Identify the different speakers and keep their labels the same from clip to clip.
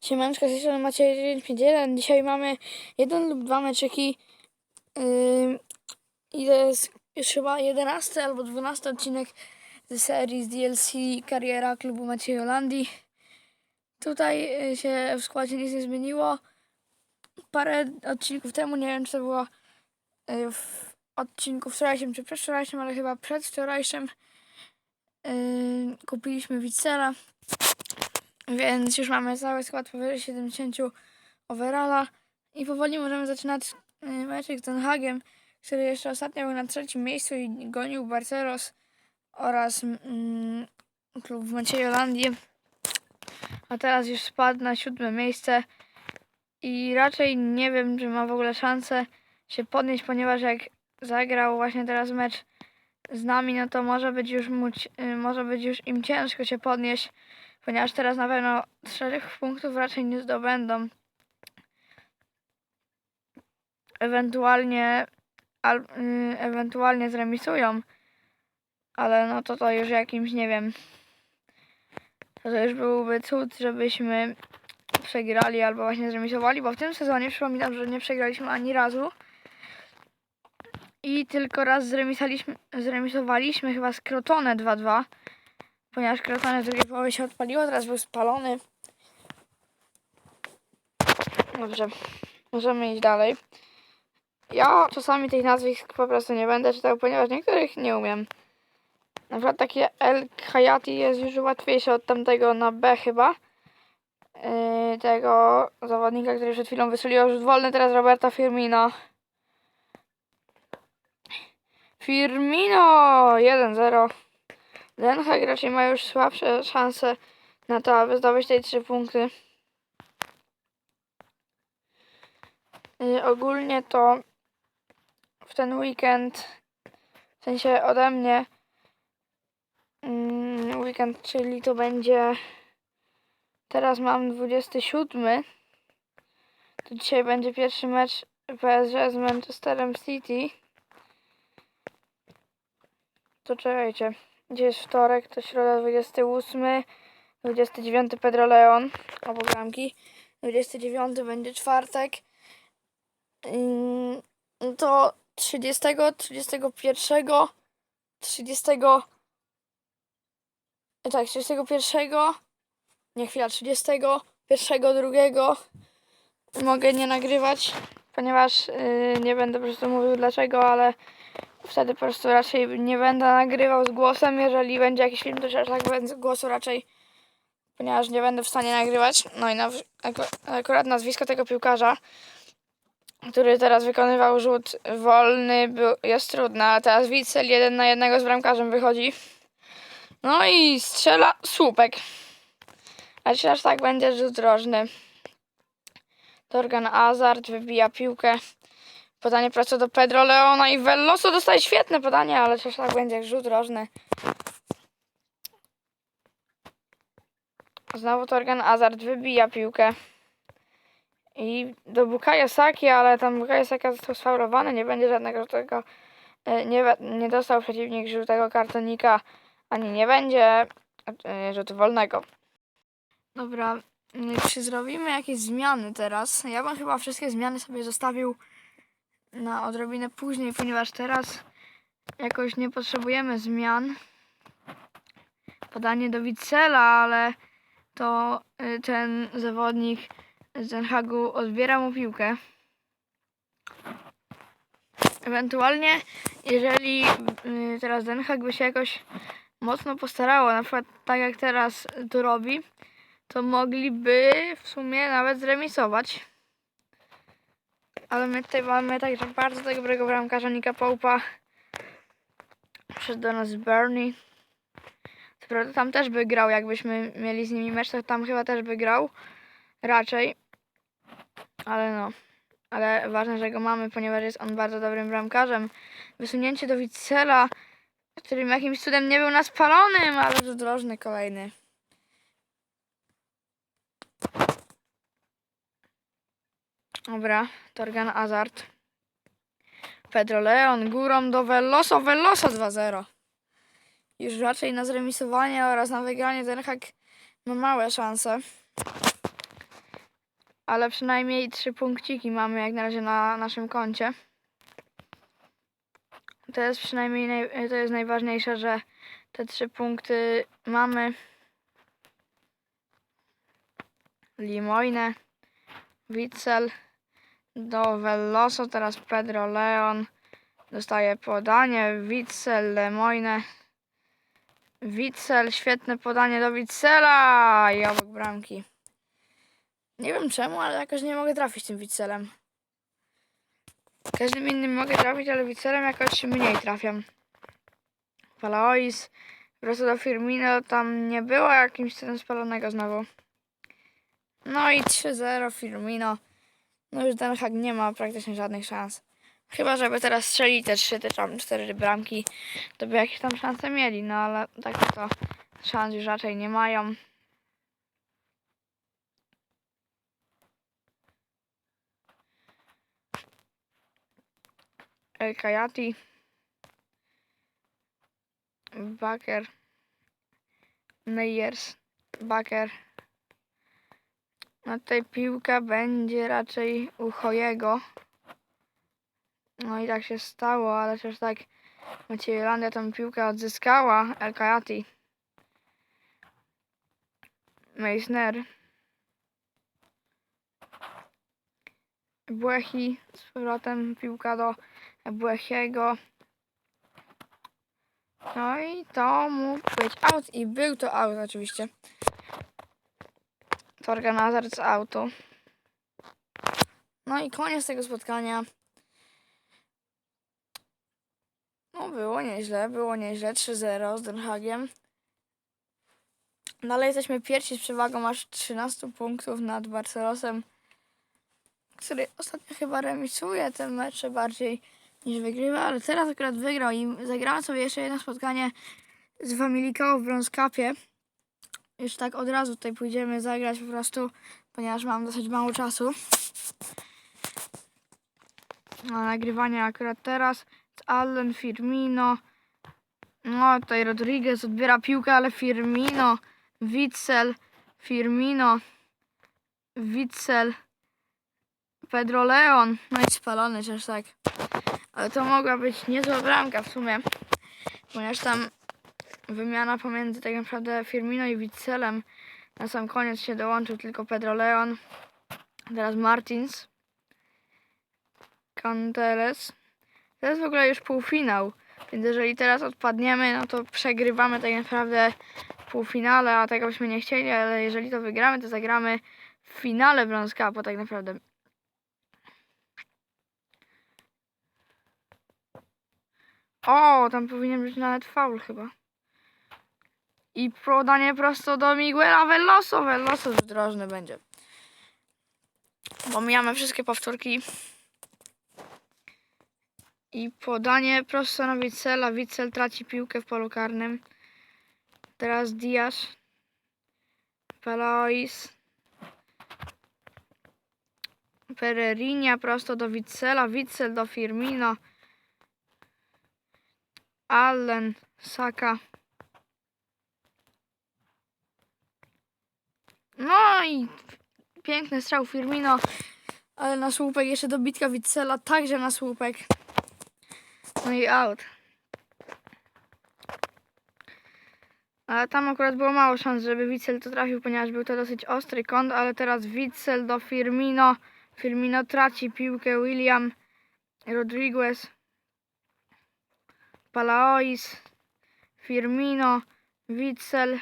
Speaker 1: Siemaneczko, z tej strony Maciej 951. Dzisiaj mamy jeden lub dwa meczyki. I to jest już chyba 11 albo 12 odcinek z serii z DLC Kariera klubu Maciej Holandii. Tutaj yy, się w składzie nic nie zmieniło. Parę odcinków temu, nie wiem czy to było yy, w odcinku wczorajszym czy przedwczorajszym, ale chyba przedwczorajszym kupiliśmy Witzela. Więc już mamy cały skład powyżej 70 overalla i powoli możemy zaczynać y, meczek z Ten Hagiem, który jeszcze ostatnio był na trzecim miejscu i gonił Barcelos oraz mm, klub w Maciejolandii. A teraz już spadł na siódme miejsce i raczej nie wiem, czy ma w ogóle szansę się podnieść, ponieważ jak zagrał właśnie teraz mecz z nami, no to może być już, mu, y, może być już im ciężko się podnieść ponieważ teraz na pewno trzech punktów raczej nie zdobędą. Ewentualnie, al, y, ewentualnie zremisują, ale no to to już jakimś, nie wiem, to, już byłby cud, żebyśmy przegrali albo właśnie zremisowali, bo w tym sezonie przypominam, że nie przegraliśmy ani razu. I tylko raz zremisowaliśmy chyba z Crotone 2-2 ponieważ krotone w drugiej połowie się odpaliło, teraz był spalony. Dobrze, możemy iść dalej. Ja czasami tych nazwisk po prostu nie będę czytał, ponieważ niektórych nie umiem. Na przykład takie El Hayati jest już łatwiejsze od tamtego na B chyba. Yy, tego zawodnika, który przed chwilą wystrzelił rzut wolny, teraz Roberta Firmino. Firmino 1-0. Den Haag raczej ma już słabsze szanse na to, aby zdobyć te trzy punkty. Yy, ogólnie to w ten weekend, w sensie ode mnie, mm, weekend, czyli to będzie, teraz mam 27, to dzisiaj będzie pierwszy mecz PSG z Manchesterem City. To czekajcie. Gdzie jest wtorek, to środa 28, 29 Pedro Leon, obo bramki. 29 będzie czwartek. Ym, To 30, 31, 30. Tak, 31. Nie chwila, 30, 1, 2 mogę nie nagrywać, ponieważ yy, nie będę po prostu mówił dlaczego, ale wtedy po prostu raczej nie będę nagrywał z głosem. Jeżeli będzie jakiś film, to tak będę głosu raczej, ponieważ nie będę w stanie nagrywać. No i na, aku- akurat nazwisko tego piłkarza, który teraz wykonywał rzut wolny, był, jest trudne, a teraz Witzel jeden na jednego z bramkarzem wychodzi. No i strzela słupek. A czy aż tak będzie rzut drożny. Torgan Azard wybija piłkę. Podanie prosto do Pedro Leona i Veloso dostaje świetne podanie, ale tak będzie rzut rożny. Znowu Torgan Azard wybija piłkę. I do Bukayo Saki, ale tam Bukayo Saka został sfaulowany, nie będzie żadnego żółtego, e, nie, nie dostał przeciwnik żółtego kartonika, ani nie będzie e, rzutu wolnego. Dobra, mm, czy zrobimy jakieś zmiany teraz? Ja bym chyba wszystkie zmiany sobie zostawił na odrobinę później, ponieważ teraz jakoś nie potrzebujemy zmian. Podanie do Witzela, ale to y, ten zawodnik z Den Hagu odbiera mu piłkę. Ewentualnie, jeżeli y, teraz Den Haag by się jakoś mocno postarało, na przykład tak jak teraz to robi, to mogliby w sumie nawet zremisować. Ale my tutaj mamy także bardzo dobrego bramkarza Nika Poupa. Przyszedł do nas Bernie. Co prawda tam też by grał, jakbyśmy mieli z nimi mecz, to tam chyba też by grał. Raczej. Ale no. Ale ważne, że go mamy, ponieważ jest on bardzo dobrym bramkarzem. Wysunięcie do Witzela, którym jakimś cudem nie był na spalonym, ale to drożny kolejny. Dobra, Torgan Azard. Pedro Leon górą do Veloso, Veloso 2-0. Już raczej na zremisowanie oraz na wygranie Ten Hag ma małe szanse. ale przynajmniej trzy punkciki mamy jak na razie na naszym koncie. To jest przynajmniej naj, to jest najważniejsze, że te trzy punkty mamy. Limoine, Witzel, do Veloso, teraz Pedro Leon dostaje podanie, Witzel, Lemoine, Witzel, świetne podanie do Witzela i obok bramki. Nie wiem czemu, ale jakoś nie mogę trafić tym Witzelem. Każdym innym mogę trafić, ale Witzelem jakoś mniej trafiam. Palaois, prosto do Firmino, tam nie było jakimś cudem spalonego znowu. No i 3-0 Firmino. No już ten hak nie ma praktycznie żadnych szans. Chyba, żeby teraz strzeli te 3, te tam 4 bramki, to by jakieś tam szanse mieli, no ale tak to szans już raczej nie mają. El Kayati. Baker. Meyers. Baker. No tutaj piłka będzie raczej u Hojego. No i tak się stało, ale też tak Maciejolandia tą piłkę odzyskała. El Kayati. Meissner. Błechi z powrotem piłka do Błechiego. No i to mógł być out i był to out oczywiście. Torgan Hazard z autu. No i koniec tego spotkania. No było nieźle, było nieźle. 3-0 z Den Hagiem. Dalej jesteśmy pierwsi z przewagą aż 13 punktów nad Barcelosem, który ostatnio chyba remisuje te mecze bardziej niż wygrywa, ale teraz akurat wygrał i zagramy sobie jeszcze jedno spotkanie z Familikao w Bronze Cupie. Już tak od razu tutaj pójdziemy zagrać po prostu, ponieważ mam dosyć mało czasu. Na nagrywanie akurat teraz. Allen, Firmino. No tutaj Rodriguez odbiera piłkę, ale Firmino, Witzel, Firmino, Witzel, Pedro Leon. No i spalony też tak. Ale to mogła być niezła bramka w sumie, ponieważ tam wymiana pomiędzy tak naprawdę Firmino i Witzelem na sam koniec się dołączył tylko Pedro Leon. Teraz Martins. Canteles. To jest w ogóle już półfinał, więc jeżeli teraz odpadniemy, no to przegrywamy tak naprawdę w półfinale, a tego byśmy nie chcieli, ale jeżeli to wygramy, to zagramy w finale Bronze Cupu tak naprawdę. O, tam powinien być nawet faul chyba. I podanie prosto do Miguela Veloso. Veloso drożny będzie. Pomijamy wszystkie powtórki. I podanie prosto na Witzela. Witzel traci piłkę w polu karnym. Teraz Diaz. Pelois. Pererinia prosto do Witzela. Witzel do Firmino. Allen. Saka. No i piękny strzał Firmino. Ale na słupek jeszcze dobitka Witzela. Także na słupek. No i out. Ale tam akurat było mało szans, żeby Witzel to trafił, ponieważ był to dosyć ostry kąt, ale teraz Witzel do Firmino. Firmino traci piłkę, William Rodriguez. Palaois. Firmino. Witzel.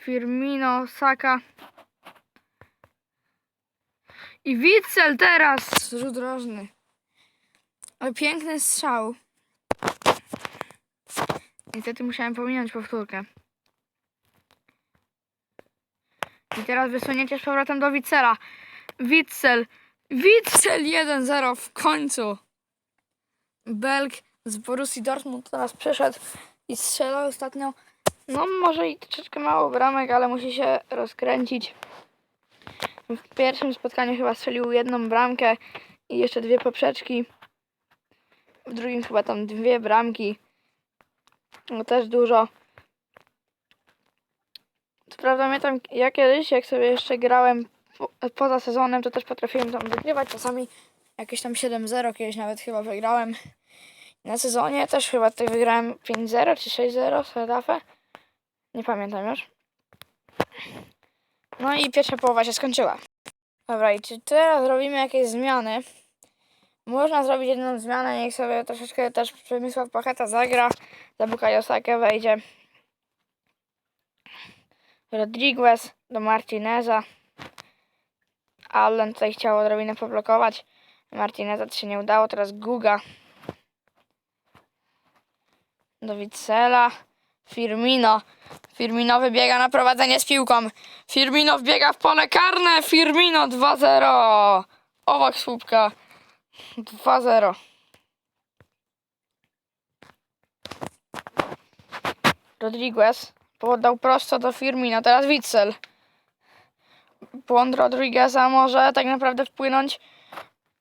Speaker 1: Firmino, Saka. I Witzel teraz! Rzut rożny. Ale piękny strzał. Niestety musiałem pominąć powtórkę. I teraz wysunięcie z powrotem do Witzela. Witzel. Witzel 1-0 w końcu. Belg z Borussii Dortmund teraz przeszedł i strzelał ostatnio. No może i troszeczkę mało bramek, ale musi się rozkręcić. W pierwszym spotkaniu chyba strzelił jedną bramkę i jeszcze dwie poprzeczki. W drugim chyba tam dwie bramki. No też dużo. Co prawda mnie tam, ja kiedyś, jak sobie jeszcze grałem po- poza sezonem to też potrafiłem tam wygrywać. Czasami jakieś tam 7-0, kiedyś nawet chyba wygrałem. Na sezonie też chyba tutaj wygrałem 5-0 czy 6-0 z. Nie pamiętam już. No i pierwsza połowa się skończyła. Dobra, i czy teraz robimy jakieś zmiany? Można zrobić jedną zmianę, niech sobie troszeczkę też Przemysław Pacheta zagra. Za Bukayo Sakę wejdzie. Rodriguez do Martineza. Allen tutaj chciał odrobinę poblokować. Martineza to się nie udało, teraz Guga. Do Wicela. Firmino. Firmino wybiega na prowadzenie z piłką. Firmino wbiega w pole karne. Firmino 2-0. Owak słupka. 2-0. Rodriguez podał prosto do Firmino. Teraz Witzel. Błąd Rodrigueza może tak naprawdę wpłynąć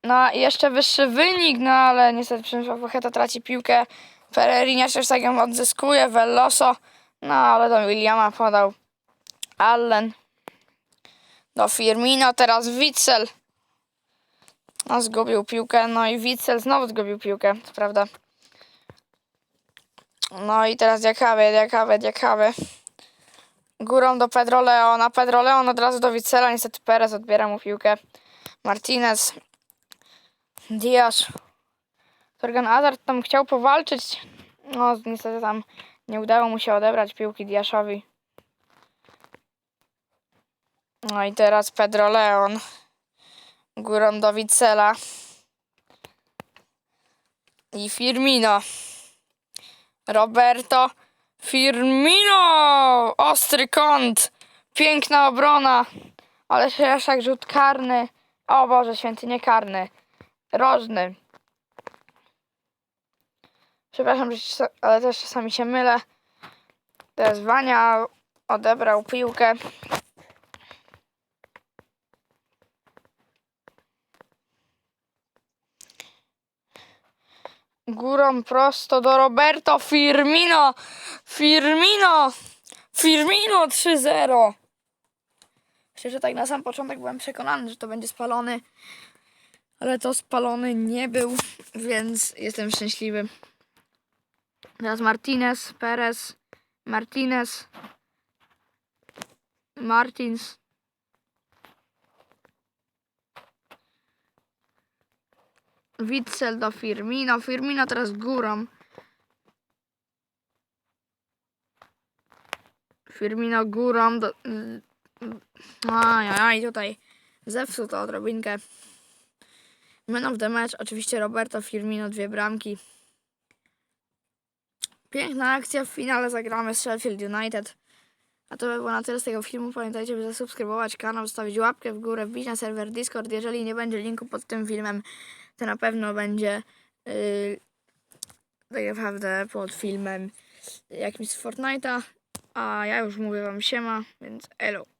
Speaker 1: na jeszcze wyższy wynik, no ale niestety Przemysław Pocheta traci piłkę. Pereira też tak ją odzyskuje. Veloso. No ale do Williama podał. Allen. Do Firmino. Teraz Witzel. No zgubił piłkę. No i Witzel znowu zgubił piłkę. To prawda. No i teraz Diakawy, Diakawy, Diakawy. Górą do Pedro Leona. Pedro Leon od razu do Wicela. Niestety Perez odbiera mu piłkę. Martinez. Diaz. Torgan Hazard tam chciał powalczyć. No niestety tam nie udało mu się odebrać piłki Diaszowi. No i teraz Pedro Leon. Górą do. I Firmino. Roberto Firmino! Ostry kąt! Piękna obrona! Ale Szeszak rzut karny. O Boże święty, nie karny. Rożny. Przepraszam, ale też czasami się mylę. Teraz Wania odebrał piłkę. Górą prosto do Roberto Firmino. Firmino. Firmino 3-0. Szczerze tak na sam początek byłem przekonany, że to będzie spalony. Ale to spalony nie był, więc jestem szczęśliwy. Teraz Martinez, Perez, Martinez, Martins. Witzel do Firmino. Firmino teraz górą. Firmino górą do... Ajajaj, tutaj zepsuł to odrobinkę. Man of the match, oczywiście Roberto Firmino, dwie bramki. Piękna akcja, w finale zagramy z Sheffield United. A to by było na tyle z tego filmu. Pamiętajcie, by zasubskrybować kanał, zostawić łapkę w górę, wbić na serwer Discord. Jeżeli nie będzie linku pod tym filmem, to na pewno będzie yy, tak naprawdę pod filmem jakimś z Fortnite'a. A ja już mówię wam siema, więc elo.